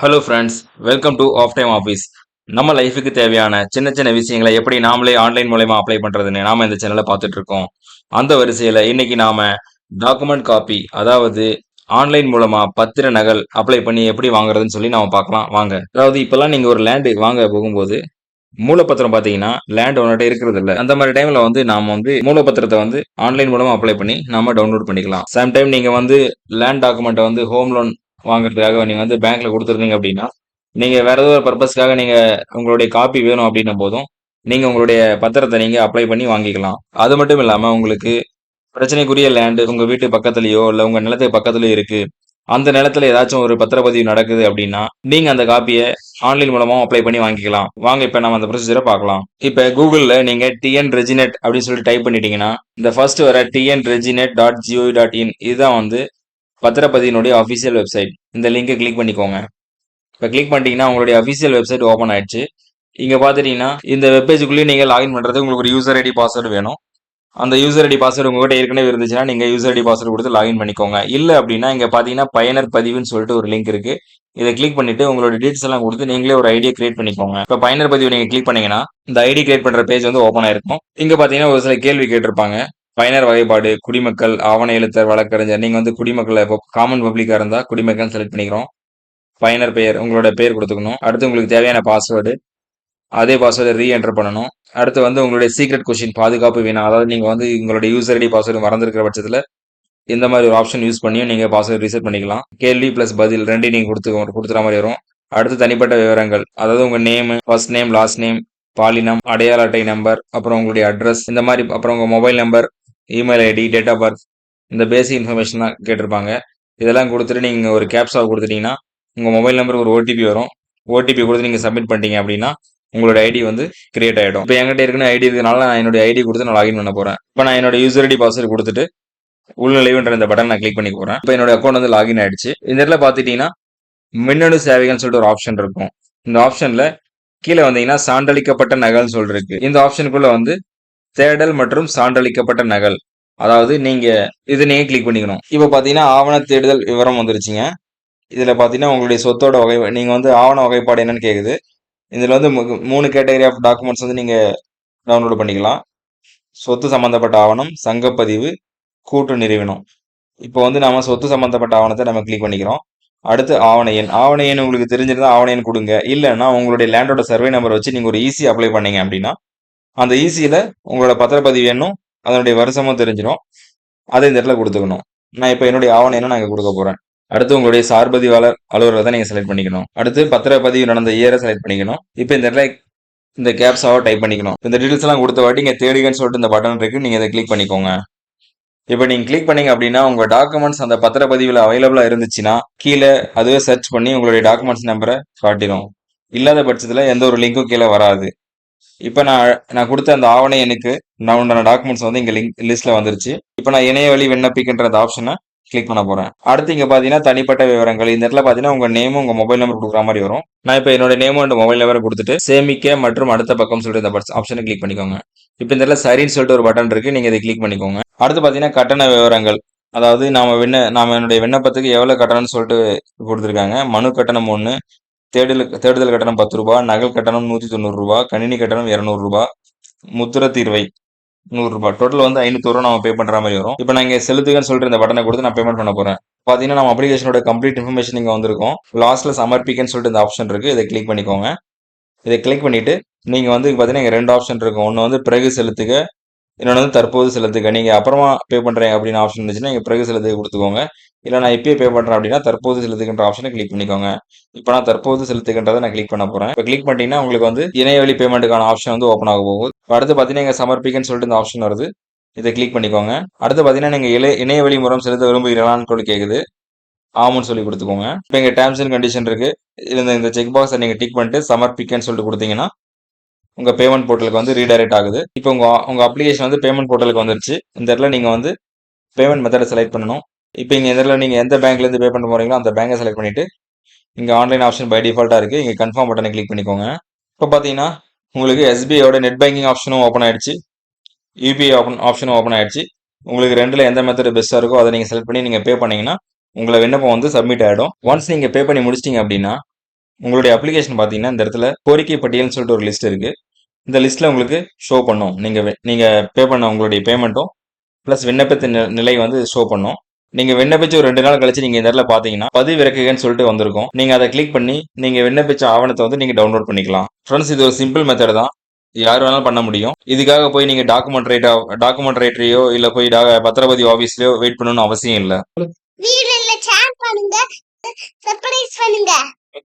Hello friends welcome to of time office நம்ம லைஃபுக்கு தேவையான சின்ன சின்ன விஷயங்களை எப்படி நாமளே ஆன்லைன் மூலயமா அப்ளை பண்ணுறதுன்னு நாம இந்த சேனலை பார்த்துட்டு இருக்கோம். அந்த வரிசையில் இன்னைக்கு நாம டாக்குமெண்ட் காப்பி அதாவது ஆன்லைன் மூலமா பத்திர நகல் அப்ளை பண்ணி எப்படி வாங்குறதுன்னு சொல்லி நாம பார்க்கலாம். வாங்க. அதாவது இப்பெல்லாம் நீங்க ஒரு லேண்டு வாங்க போகும்போது மூலப்பத்திரம் பார்த்தீங்கன்னா லேண்ட் ஒன்றுகிட்ட இருக்கிறது இல்லை. அந்த மாதிரி டைமில் வந்து நாம் வந்து மூலப்பத்திரத்தை வந்து ஆன்லைன் மூலமாக அப்ளை பண்ணி நாம டவுன்லோட் பண்ணிக்கலாம். சம்டைம் நீங்கள் வந்து லேண்ட் டாக்குமெண்ட்டை வந்து ஹோம் லோன் வாங்குறதுக்காக நீங்க வந்து பேங்க்ல கொடுத்துருந்தீங்க அப்படின்னா நீங்க வேற ஏதோ ஒரு பர்பஸ்க்காக நீங்க உங்களுடைய காப்பி வேணும் அப்படின்னும் போதும் நீங்க உங்களுடைய பத்திரத்தை நீங்க அப்ளை பண்ணி வாங்கிக்கலாம். அது மட்டும் இல்லாம உங்களுக்கு பிரச்சனைக்குரிய லேண்டு உங்க வீட்டு பக்கத்துலயோ இல்ல உங்க நிலத்துக்கு பக்கத்துலயோ இருக்கு. அந்த நிலத்துல ஏதாச்சும் ஒரு பத்திரப்பதிவு நடக்குது அப்படின்னா நீங்க அந்த காப்பியை ஆன்லைன் மூலமா அப்ளை பண்ணி வாங்கிக்கலாம். வாங்க இப்ப நம்ம அந்த ப்ரொசீஜரை பார்க்கலாம். இப்ப கூகுள்ல நீங்க டிஎன் ரெஜினெட் அப்படின்னு சொல்லிட்டு டைப் பண்ணிட்டீங்கன்னா இந்த ஃபர்ஸ்ட் வர TN reginet dot G O dot in இதுதான் வந்து பத்திரப்பதியினுடைய அஃபிஷியல் வெப்சைட் இந்த லிங்கை கிளிக் பண்ணிக்கோங்க. இப்போ கிளிக் பண்ணிட்டீங்கன்னா உங்களுடைய அஃபிஷியல் வெப்சைட் ஓப்பன் ஆயிடுச்சு. இங்கே பார்த்துட்டீங்கன்னா இந்த வெப்பேஜுக்குள்ளேயே நீங்கள் லாகின் பண்ணுறது உங்களுக்கு ஒரு யூசர் ஐடி பாஸ்வேர்டு வேணும். அந்த யூசர் ஐடி பாஸ்வேர்டு உங்ககிட்ட ஏற்கனவே இருந்துச்சுன்னா நீங்கள் யூசர் ஐடி பாஸ்வேர்டு கொடுத்து லாகின் பண்ணிக்கோங்க. இல்லை அப்படின்னா இங்கே பார்த்தீங்கன்னா பயனர் பதிவுன்னு சொல்லிட்டு ஒரு லிங்க் இருக்கு. இதை கிளிக் பண்ணிட்டு உங்களோட டீட்டெயில்ஸ் எல்லாம் கொடுத்து நீங்களே ஒரு ஐடியா கிரியேட் பண்ணிக்கோங்க. இப்போ பயனர் பதிவு நீங்கள் கிளிக் பண்ணீங்கன்னா இந்த ஐடி கிரியேட் பண்ணுற பேஜ் வந்து ஓப்பன் ஆயிருக்கும். இங்கே பார்த்தீங்கன்னா ஒரு சில கேள்வி கேட்டிருப்பாங்க. பயனர் வகைப்பாடு குடிமக்கள் ஆவண எழுத்தர் வழக்கறிஞர். நீங்கள் வந்து குடிமக்களை இப்போ காமன் பப்ளிக்காக இருந்தால் குடிமக்கள் செலக்ட் பண்ணிக்கிறோம். பயனர் பெயர் உங்களோட பெயர் கொடுத்துக்கணும். அடுத்து உங்களுக்கு தேவையான பாஸ்வேர்டு அதே பாஸ்வேர்டை ரீஎன்டர் பண்ணணும். அடுத்து வந்து உங்களுடைய சீக்ரெட் கொஷின் பாதுகாப்பு வேணும். அதாவது நீங்கள் வந்து உங்களுடைய யூசர் ஐடி பாஸ்வேர்டு மறந்துருக்கிற பட்சத்தில் இந்த மாதிரி ஒரு ஆப்ஷன் யூஸ் பண்ணியும் நீங்கள் பாஸ்வேர்டு ரீசெட் பண்ணிக்கலாம். கேள்வி ப்ளஸ் பதில் ரெண்டையும் நீங்கள் கொடுத்து கொடுத்துற மாதிரி வரும். அடுத்து தனிப்பட்ட விவரங்கள். அதாவது உங்கள் name first name last name பாலினம் அடையாள அட்டை நம்பர் அப்புறம் உங்களுடைய அட்ரஸ் இந்த மாதிரி அப்புறம் உங்கள் mobile number email ID date of birth இந்த பேசிக் இன்ஃபர்மேஷன் தான் கேட்டிருப்பாங்க. இதெல்லாம் கொடுத்துட்டு நீங்கள் ஒரு கேப்ஸாக கொடுத்துட்டீங்கன்னா உங்கள் மொபைல் நம்பருக்கு ஒரு ஓடிபி வரும். ஓடிபி கொடுத்து நீங்கள் சப்மிட் பண்ணிட்டீங்க அப்படின்னா உங்களோட ஐடி வந்து கிரியேட் ஆகிடும் இப்போ என்கிட்ட இருக்குன்னு ஐடி இருக்கனால நான் என்னோட ஐடி கொடுத்து நான் லாகின் பண்ண போகிறேன் இப்போ நான் என்னோட யூசர் ஐடி பாஸ்வேர்டு கொடுத்துட்டு உள்நுழைவுன்ற இந்த பட்டன் நான் கிளிக் பண்ணி போகிறேன் இப்போ என்னோட அக்கௌண்ட் வந்து லாகின் ஆயிடுச்சு. இந்த இடத்துல பார்த்துட்டீங்கன்னா மின்னணு சேவைகள்னு சொல்லிட்டு ஒரு ஆப்ஷன் இருக்கும். இந்த ஆப்ஷனில் கீழே வந்தீங்கன்னா சான்றளிக்கப்பட்ட நகல்னு சொல்லிருக்கு இந்த ஆப்ஷனுக்குள்ள வந்து தேடல் மற்றும் சான்றளிக்கப்பட்ட நகல். அதாவது நீங்க இது நீங்க கிளிக் பண்ணிக்கணும். இப்போ பாத்தீங்கன்னா ஆவண தேடுதல் விவரம் வந்துருச்சுங்க. இதுல பாத்தீங்கன்னா உங்களுடைய சொத்தோட வகை நீங்க வந்து ஆவண வகைப்பாடு என்னன்னு கேக்குது. இதுல வந்து மூணு கேட்டகரி ஆஃப் டாக்குமெண்ட்ஸ் வந்து நீங்க டவுன்லோட் பண்ணிக்கலாம். சொத்து சம்பந்தப்பட்ட ஆவணம் சங்கப்பதிவு கூட்டு நிறுவனம். இப்போ வந்து நம்ம சொத்து சம்பந்தப்பட்ட ஆவணத்தை நம்ம கிளிக் பண்ணிக்கிறோம். அடுத்து ஆவண எண். ஆவண எண் உங்களுக்கு தெரிஞ்சிருந்தா ஆவண எண் கொடுங்க. இல்லைன்னா உங்களுடைய லேண்டோட சர்வே நம்பர் வச்சு நீங்க ஒரு ஈஸி அப்ளை பண்ணீங்க அப்படின்னா அந்த ஈஸியில் உங்களோட பத்திரப்பதிவு எண்ணும் அதனுடைய வருஷமும் தெரிஞ்சிடும் அதை இந்த இடத்துல கொடுத்துக்கணும். நான் இப்போ என்னுடைய ஆவணம் என்ன நாங்கள் கொடுக்க போகிறேன் அடுத்து உங்களுடைய சார்பதிவாளர் அலுவலரை தான் நீங்கள் செலக்ட் பண்ணிக்கணும். அடுத்து பத்திரப்பதிவு நடந்த இயரை செலக்ட் பண்ணிக்கணும். இப்போ இந்த இடத்துல இந்த கேப்ஸாவை டைப் பண்ணிக்கணும். இந்த டீட்டெயில்ஸ் எல்லாம் கொடுத்த வாட்டி இங்கே தேடுகன்னு சொல்லிட்டு இந்த பட்டன் இருக்கு. நீங்கள் இதை கிளிக் பண்ணிக்கோங்க. இப்போ நீங்கள் கிளிக் பண்ணீங்க அப்படின்னா உங்கள் டாக்குமெண்ட்ஸ் அந்த பத்திரப்பதிவில் அவைலபிளாக இருந்துச்சுன்னா கீழே அதுவே சர்ச் பண்ணி உங்களுடைய டாக்குமெண்ட்ஸ் நம்பரை காட்டிடும் இல்லாத பட்சத்தில் எந்த ஒரு லிங்க்கும் கீழே வராது. இப்போ நான் நான் கொடுத்த அந்த ஆவணை எனக்கு நான் உண்டான டாக்குமெண்ட்ஸ் வந்து இங்கே லிங்க் லிஸ்ட்ல வந்துருச்சு. இப்போ நான் இணைய வழி விண்ணப்பிக்கின்ற அந்த ஆப்ஷனை கிளிக் பண்ண போறேன். அடுத்து இங்கே பார்த்தீங்கன்னா தனிப்பட்ட விவரங்கள். இந்த இடத்துல பார்த்தீங்கன்னா உங்க நேமும் உங்க மொபைல் நம்பர் கொடுக்குற மாதிரி வரும். நான் இப்போ என்னோட நேமும் அண்ட் மொபைல் நம்பரை கொடுத்துட்டு சேமிக்க மற்றும் அடுத்த பக்கம் சொல்லிட்டு இந்த ஆப்ஷனை கிளிக் பண்ணிக்கோங்க. இப்போ இந்த இடத்துல சரின்னு சொல்லிட்டு ஒரு பட்டன் இருக்கு. நீங்க இதை கிளிக் பண்ணிக்கோங்க. அடுத்து பார்த்தீங்கன்னா கட்டண விவரங்கள். அதாவது நாம விண்ண நாம என்னுடைய விண்ணப்பத்துக்கு எவ்வளவு கட்டணம்னு சொல்லிட்டு கொடுத்துருக்காங்க. மனு கட்டணம் ஒன்று தேடல் தேடுதல் கட்டணம் பத்து ரூபாய் நகல் கட்டணம் நூற்றி தொண்ணூறு ரூபாய் கணினி கட்டணம் இரநூறுபா முத்திர தீர்வை நூறுரூபா டோட்டல் வந்து ஐநூத்தி நம்ம பே பண்ணுற மாதிரி வரும். இப்போ நான் இங்க செலுத்துகன்னு சொல்லிட்டு இந்த பட்டனை கொடுத்து நான் பேமெண்ட் பண்ண போகிறேன் பார்த்தீங்கன்னா நம்ம அப்ளிகேஷனோட கம்ப்ளீட் இன்ஃபர்மேஷன் இங்கே வந்திருக்கும். லாஸ்ட்ல சமர்ப்பிக்கன்னு சொல்லிட்டு இந்த ஆப்ஷன் இருக்குது இதை கிளிக் பண்ணிக்கோங்க. இதை கிளிக் பண்ணிவிட்டு நீங்கள் வந்து பாத்தீங்கன்னா ரெண்டு ஆப்ஷன் இருக்கும் ஒன்று வந்து பிறகு செலுத்துக இன்னொன்று வந்து தற்போது செலுத்துக்க நீங்கள் அப்புறமா பே பண்ணுறேன் அப்படின்னு ஆப்ஷன் இருந்துச்சுன்னா நீங்கள் பிறகு செலுத்துக்கு கொடுத்துக்கோங்க. இல்லை நான் இப்பயே பே பண்ணுறேன் அப்படின்னா தற்போது செலுத்துக்கின்ற ஆப்ஷனை கிளிக் பண்ணிக்கோங்க. இப்போ நான் தற்போது செலுத்துக்கின்றதை நான் கிளிக் பண்ண போகிறேன் இப்போ கிளிக் பண்ணிட்டீங்கன்னா உங்களுக்கு வந்து இணையவழி பேமெண்ட்டுக்கான ஆப்ஷன் வந்து ஓப்பன் ஆக போகுது. அடுத்து பார்த்தீங்கன்னா இங்கே சமர்ப்பிக்கன்னு சொல்லிட்டு இந்த ஆப்ஷன் வருது. இதை கிளிக் பண்ணிக்கோங்க. அடுத்து பார்த்தீங்கன்னா நீங்கள் இலை இணையவழி மூலம் செலுத்த விரும்புகிறீங்களான்னு சொல்லி கேட்குது ஆமான்னு சொல்லி கொடுத்துக்கோங்க. இப்போ இங்கே டேர்ம்ஸ் அண்ட் கண்டிஷன் இருக்குது இந்த இந்த செக் பாக்ஸை நீங்கள் டிக் பண்ணிட்டு சமர்ப்பிக்கன்னு சொல்லிட்டு கொடுத்தீங்கன்னா உங்க பேமெண்ட் போர்ட்டலுக்கு வந்து ரீடைரக்ட் ஆகுது. இப்போ உங்க உங்க அப்ளிகேஷன் வந்து பேமெண்ட் போர்ட்டலுக்கு வந்துருச்சு. இந்த இடத்துல நீங்க வந்து பேமெண்ட் மெத்தடை செலக்ட் பண்ணணும். இப்போ இங்கே இதில் நீங்கள் எந்த பேங்க்லேருந்து பே பண்ண போகிறீங்களோ அந்த பேங்கை செலக்ட் பண்ணிவிட்டு இங்கே ஆன்லைன் ஆப்ஷன் பை டிஃபால்ட்டாக இருக்குது இங்கே கன்ஃபார்ம் பட்டனை கிளிக் பண்ணிக்கோங்க. இப்போ பார்த்தீங்கன்னா உங்களுக்கு எஸ்பிஐயோட நெட் பேங்கிங் ஆப்ஷனும் ஓப்பன் ஆயிடுச்சு. யூபிஐ ஓப்பன் ஆப்ஷனும் ஓப்பன் ஆயிடுச்சு. உங்களுக்கு ரெண்டில் எந்த மெத்தட் பெஸ்ட்டாக இருக்கோ அதை நீங்கள் செலக்ட் பண்ணி நீங்கள் பே பண்ணீங்கன்னா உங்களை விண்ணப்பம் வந்து சப்மிட் ஆகிடும் ஒன்ஸ் நீங்கள் பே பண்ணி முடிச்சிட்டிங்க அப்படின்னா உங்களுடைய அப்ளிகேஷன் பார்த்தீங்கன்னா இந்த இடத்துல கோரிக்கை பட்டியல்னு சொல்லிட்டு ஒரு லிஸ்ட் இருக்கு. இந்த லிஸ்ட்ல உங்களுக்கு ஷோ பண்ணும். நீங்க நீங்கள் நீங்க பே பண்ண உங்களுடைய பேமெண்ட்டும் ப்ளஸ் விண்ணப்பத்தின் நிலை வந்து ஷோ பண்ணும். நீங்க விண்ணப்பிச்சு ஒரு ரெண்டு நாள் கழிச்சு நீங்க இந்த இடத்துல பாத்தீங்கன்னா பதிவு இறக்குகன்னு சொல்லிட்டு வந்திருக்கும். நீங்க அதை கிளிக் பண்ணி நீங்க விண்ணப்பிச்ச ஆவணத்தை வந்து நீங்க டவுன்லோட் பண்ணிக்கலாம். ஃப்ரெண்ட்ஸ் இது ஒரு சிம்பிள் மெத்தட் தான். யார் வேணாலும் பண்ண முடியும். இதுக்காக போய் நீங்க டாக்குமெண்ட் ரைட்டா டாக்குமெண்ட் ரைட்டரையோ இல்ல போய் டா- பத்திரப்பதிவு ஆபீஸ்லயோ வெயிட் பண்ணணும்னு அவசியம் இல்லை.